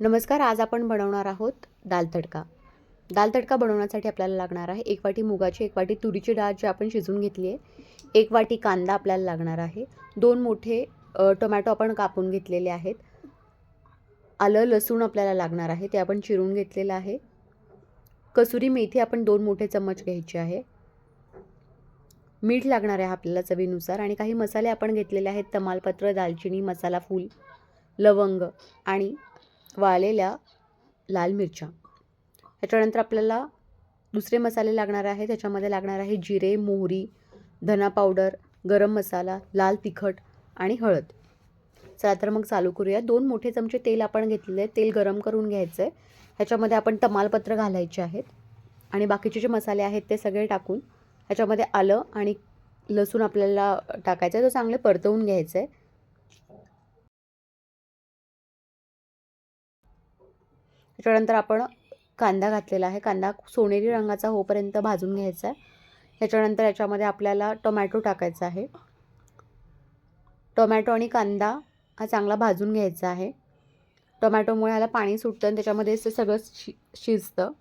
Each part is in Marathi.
नमस्कार आज आपण बनवणार आहोत दाल तडका. दाल तडका बनवण्यासाठी आपल्याला लागणार आहे एक वाटी मुगाची एक वाटी तुरीची डाळ जी आपण शिजवून घेतली आहे. एक वाटी कांदा आपल्याला लागणार आहे. दोन मोठे टोमॅटो आपण कापून घेतलेले आहेत. आलं लसूण आपल्याला लागणार आहे ते आपण चिरून घेतलेलं आहे. कसुरी मेथी आपण दोन मोठे चम्मच घ्यायचे आहे. मीठ लागणार आहे आपल्याला चवीनुसार आणि काही मसाले आपण घेतलेले आहेत तमालपत्र दालचिनी मसाला फूल लवंग आणि वाळलेल्या लाल मिरच्या. ह्याच्यानंतर आपल्याला दुसरे मसाले लागणार आहे त्याच्यामध्ये लागणार आहे जिरे मोहरी धना पावडर गरम मसाला लाल तिखट आणि हळद. चला तर मग चालू करूया. दोन मोठे चमचे तेल आपण घेतलेले आहे तेल गरम करून घ्यायचं आहे ह्याच्यामध्ये आपण तमालपत्र घालायचे आहेत. आणि बाकीचे जे मसाले आहेत ते सगळे टाकून ह्याच्यामध्ये आलं आणि लसूण आपल्याला टाकायचं आहे तो चांगले परतवून घ्यायचं आहे त्याच्यानंतर आपण कांदा घातलेला आहे. कांदा सोनेरी रंगाचा होपर्यंत भाजून घ्यायचा आहे. ह्याच्यानंतर याच्यामध्ये आपल्याला टोमॅटो टाकायचा आहे. टोमॅटो आणि कांदा हा चांगला भाजून घ्यायचा आहे. टोमॅटोमुळे ह्याला पाणी सुटतं आणि त्याच्यामध्ये सगळं शि शिजतं.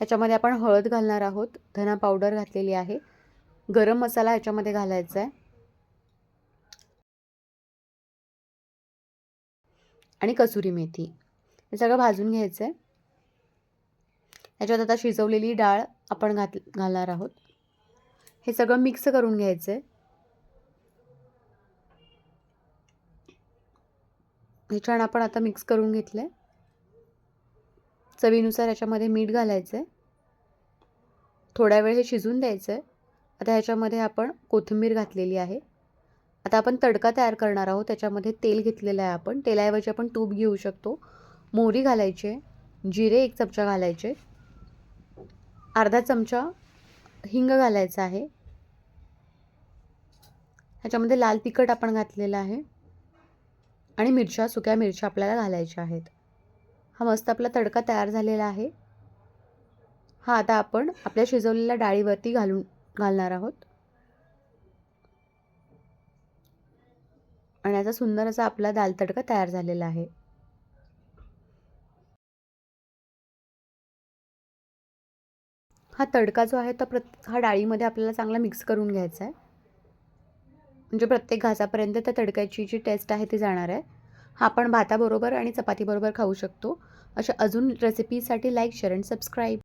ह्याच्यामध्ये आपण हळद घालणार आहोत. धना पावडर घातलेली आहे. गरम मसाला ह्याच्यामध्ये घालायचा आहे. आणि कसुरी मेथी. हे सगळं भाजून घ्यायचं आहे याच्यात आता शिजवलेली डाळ आपण घात घालणार आहोत. हे सगळं मिक्स करून घ्यायचं आहे हे छान आपण आता मिक्स करून घेतलं आहे चवीनुसार याच्यामध्ये मीठ घालायचं आहे थोड्या वेळ हे शिजून द्यायचं आहे आता ह्याच्यामध्ये आपण कोथिंबीर घातलेली आहे. आता आपण तडका तयार करणार आहोत. त्याच्यामध्ये तेल घेतलेलं आहे आपण. तेलाऐवजी आपण तूप घेऊ शकतो. मोहरी घालायचे जिरे एक चमचा घालायचे अर्धा चमचा हिंग घालायचा आहे. ह्याच्यामध्ये लाल तिखट आपण घातलेलं आहे. आणि मिरच्या सुक्या मिरच्या आपल्याला घालायच्या आहेत. हा मस्त आपला तडका तयार झालेला आहे. हा आता आपण आपल्या शिजवलेल्या डाळीवरती घालून घालणार आहोत. आणि याचा सुंदर असा आपला दाल तडका तयार झालेला आहे. हा तडका जो आहे तो प्रत हा डाळीमध्ये आपल्याला चांगला मिक्स करून घ्यायचा आहे. म्हणजे प्रत्येक घासापर्यंत त्या तडक्याची जी टेस्ट आहे ती जाणार आहे. हा आपण भाताबरोबर आणि चपातीबरोबर खाऊ शकतो. अशा अजून रेसिपीसाठी लाईक शेअर अँड सबस्क्राईब